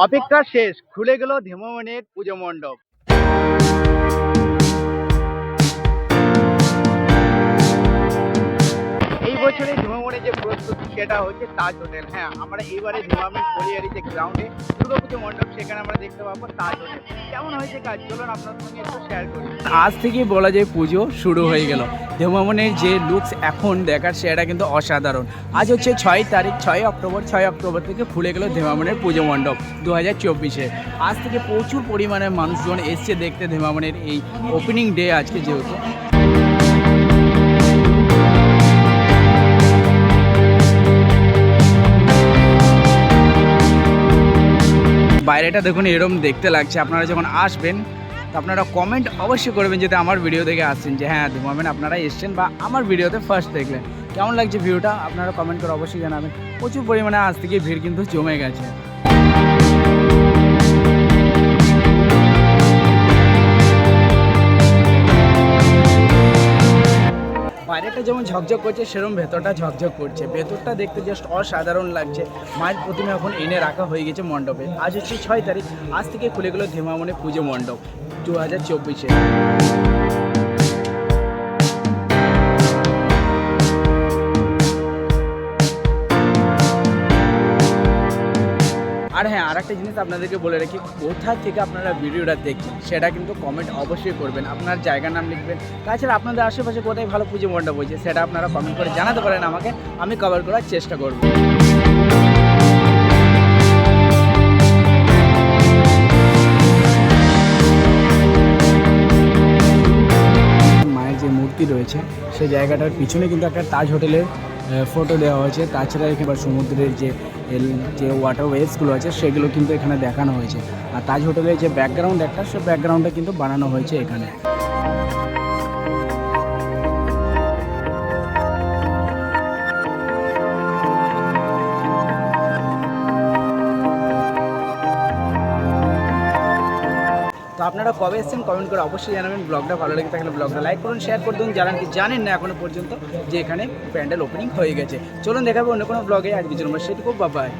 অপেক্ষা শেষ খুলে গেল ধীমমনের পুজো মণ্ডপ। বছরে ধীমমনে যে প্রস্তুতি সেটা হচ্ছে তাজ হোটেল হ্যাঁ আমরা এইবারে ধীমামিন কলিয়ারি যে গ্রাউন্ডে দুর্গাপুজো মণ্ডপ, সেখানে আমরা দেখতে পাবো তাজ হোটেল কেমন হয়েছে কাজ? চলুন আপনার সঙ্গে একটু শেয়ার করি। আজ থেকেই বলা যায় পুজো শুরু হয়ে গেল। দেবমামনের যে লুকস এখন দেখার সেটা কিন্তু অসাধারণ। আজ হচ্ছে ছয় তারিখ, ছয় অক্টোবর ছয় অক্টোবর থেকে খুলে গেল দেবামনের পুজো মণ্ডপ দু হাজার চব্বিশে। আজ থেকে প্রচুর পরিমাণে মানুষজন এসছে দেখতে দেবামনের এই ওপেনিং ডে আজকে যেহেতু। বাইরেটা দেখুন, এরম দেখতে লাগছে। আপনারা যখন আসবেন, তো আপনারা কমেন্ট অবশ্যই করবেন যাতে আমার ভিডিও দেখে আসছেন যে হ্যাঁ ধুমাবেন আপনারা এসছেন বা আমার ভিডিওতে ফার্স্ট দেখলেন। কেমন লাগছে ভিউটা? আপনারা কমেন্ট করে অবশ্যই জানাবেন। প্রচুর পরিমাণে আজ থেকে ভিড় কিন্তু জমে গেছে। বাইরেটা যেমন ঝকঝক করছে সেরকম ভেতরটা ঝকঝক করছে। ভেতরটা দেখতে জাস্ট অসাধারণ লাগছে। মায়ের প্রতিমা এখন এনে রাখা হয়ে গেছে মণ্ডপে। আজ হচ্ছে ছয় তারিখ। আজ থেকে খুলে গেল ধেমামনে পুজো মণ্ডপ, দু হাজার চব্বিশে। আর হ্যাঁ আর একটা জিনিস আপনাদেরকে বলে রাখি, কোথা থেকে আপনারা ভিডিওটা দেখছেন সেটা কিন্তু কমেন্ট অবশ্যই করবেন। আপনার জায়গার নাম লিখবেন। তাছাড়া আপনাদের আশেপাশে কোথায় ভালো পুজো মণ্ডপ হয়েছে সেটা আপনারা কমেন্ট করে জানাতে পারেন আমাকে, আমি কভার করার চেষ্টা করব। মূর্তি রয়েছে, সেই জায়গাটার পিছনে কিন্তু একটা তাজ হোটেলের ফটো দেওয়া হয়েছে। তাছাড়া এখানে সমুদ্রের যে এল- যে ওয়াটার ওয়েভসগুলো আছে, সেগুলো কিন্তু এখানে দেখানো হয়েছে। আর তাজ হোটেলের যে ব্যাকগ্রাউন্ড একটা, সে ব্যাকগ্রাউন্ডটা কিন্তু বানানো হয়েছে এখানে। আপনারা কবে এসেছেন কমেন্ট করে অবশ্যই জানাবেন। ব্লগটা ভালো লেগে তাহলে ব্লগটা লাইক করুন শেয়ার করে দিন জানান কি জানেন না এখনও পর্যন্ত যে এখানে প্যান্ডেল ওপেনিং হয়ে গেছে। চলুন দেখাবো অন্য কোনো ব্লগে আজকে জন্য সেটুকু। বাবাই